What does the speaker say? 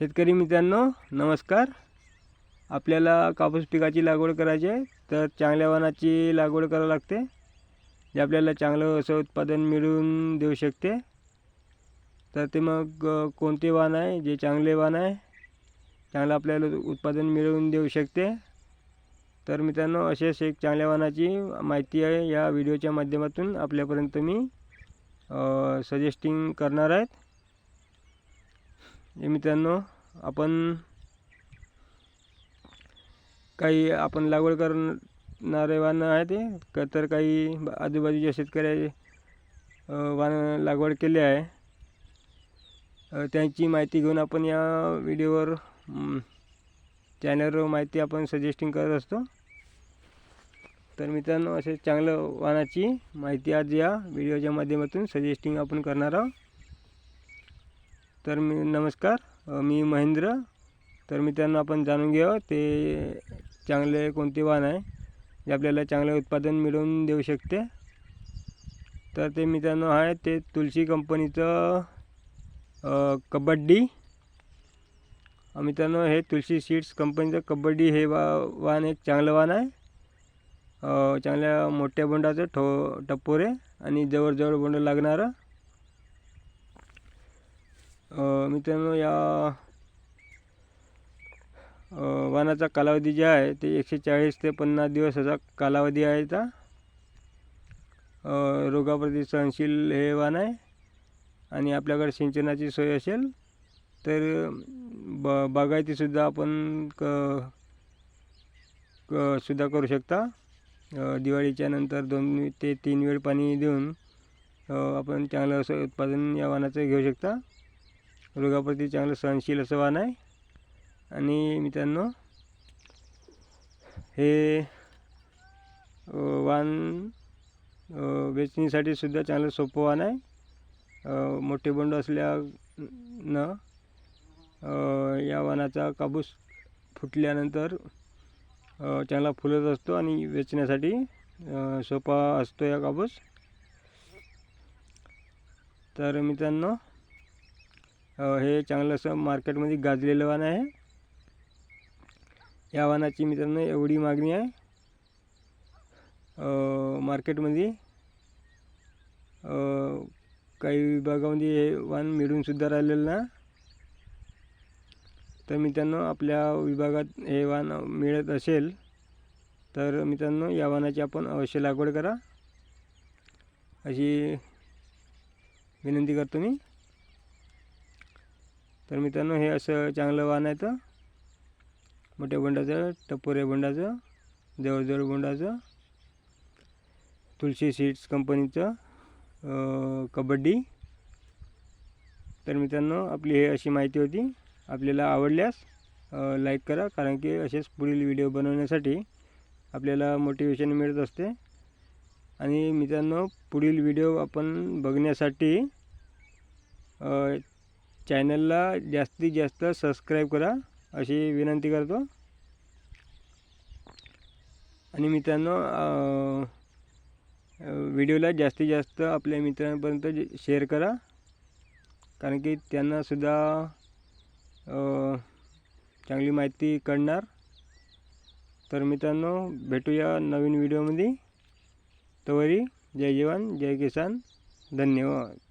शेतकरी मित्रांनो नमस्कार. आपल्याला कापूस पिकाची लागवड करायची आहे तर चांगल्या वाणाची लागवड करावी लागते. जे आपल्याला चांगलं असं उत्पादन मिळवून देऊ शकते. तर ते मग कोणते वाण आहे जे चांगले वाण आहे चांगलं आपल्याला उत्पादन मिळवून देऊ शकते. तर मित्रांनो असेच एक चांगल्या वानाची माहिती आहे. या व्हिडिओच्या माध्यमातून आपल्यापर्यंत मी सजेस्टिंग करणार आहेत हे मित्रांनो आपण काही आपण लागवड करणारे वाहनं आहे ते तर काही आजूबाजूच्या शेतकऱ्या अ, वाहनं लागवड केली आहे. त्यांची माहिती घेऊन आपण या व्हिडिओवर चॅनलवर माहिती आपण सजेस्टिंग करत असतो. तर मित्रांनो असे चांगलं वाहनाची माहिती आज या व्हिडिओच्या माध्यमातून सजेस्टिंग आपण करणार आहोत. तर मी नमस्कार. मी महेंद्र. तर मित्रांनो आपण जाणून घ्यावं ते चांगले कोणते वाहन आहे जे आपल्याला चांगले उत्पादन मिळवून देऊ शकते. तर ते मित्रांनो आहे ते तुलसी कंपनीचं कबड्डी. मित्रांनो हे तुलसी सीड्स कंपनीचं कबड्डी हे वा वाहन एक चांगलं वाहन आहे. चांगल्या मोठ्या बोंडाचं ठो टप्पोरे आणि जवळजवळ बोंड लागणारं. मित्रांनो या वानाचा कालावधी जे आहे ते एकशे चाळीस ते पन्नास दिवसाचा कालावधी आहे याचा रोगाप्रती सहनशील हे वाण आहे. आणि आपल्याकडे सिंचनाची सोय असेल तर ब बागायतीसुद्धा आपण क क सुद्धा करू शकता. दिवाळीच्या नंतर दोन ते तीन वेळ पाणी देऊन आपण चांगलं असं उत्पादन या वानाचं घेऊ शकता. रोगाप्रती चांगलं सहनशील असं वाहन आहे. आणि मित्रांनो हे वाहन वेचणीसाठी सुद्धा चांगलं सोपं वाहन आहे. मोठे बोंड असल्यानं या वाहनाचा कापूस फुटल्यानंतर चांगला फुलत असतो आणि वेचण्यासाठी सोपा असतो या कापूस. तर मित्रांनो हे चांगलं असं मार्केटमध्ये गाजलेलं वाण आहे. या वाणाची मित्रांनो एवढी मागणी आहे. मार्केटमध्ये काही विभागामध्ये हे वाण मिळूनसुद्धा राहिलेलं ना. तर मित्रांनो आपल्या विभागात हे वाण मिळत असेल तर मित्रांनो या वाणाची आपण अवश्य लागवड करा. अशी विनंती करतो मी. तर मित्रांनो हे असं चांगलं वाण आहे तर मोठ्या बोंडाचं टपोऱ्या बोंडाचं जवळजवळ बोंडाचं. तुलसी सीड्स कंपनीचं कबड्डी. तर मित्रांनो आपली हे अशी माहिती होती. आपल्याला आवडल्यास लाईक करा कारण की असेच पुढील व्हिडिओ बनवण्यासाठी आपल्याला मोटिवेशन मिळत असते. आणि मित्रांनो पुढील व्हिडिओ आपण बघण्यासाठी चॅनलला जास्तीत जास्त सबस्क्राईब करा अशी विनंती करतो. आणि मित्रांनो व्हिडिओला जास्तीत जास्त आपल्या मित्रांपर्यंत जे- शेअर करा. कारण की त्यांनासुद्धा चांगली माहिती कळणार. तर मित्रांनो भेटूया नवीन व्हिडिओमध्ये. तवरी जय जवान जय किसान. धन्यवाद.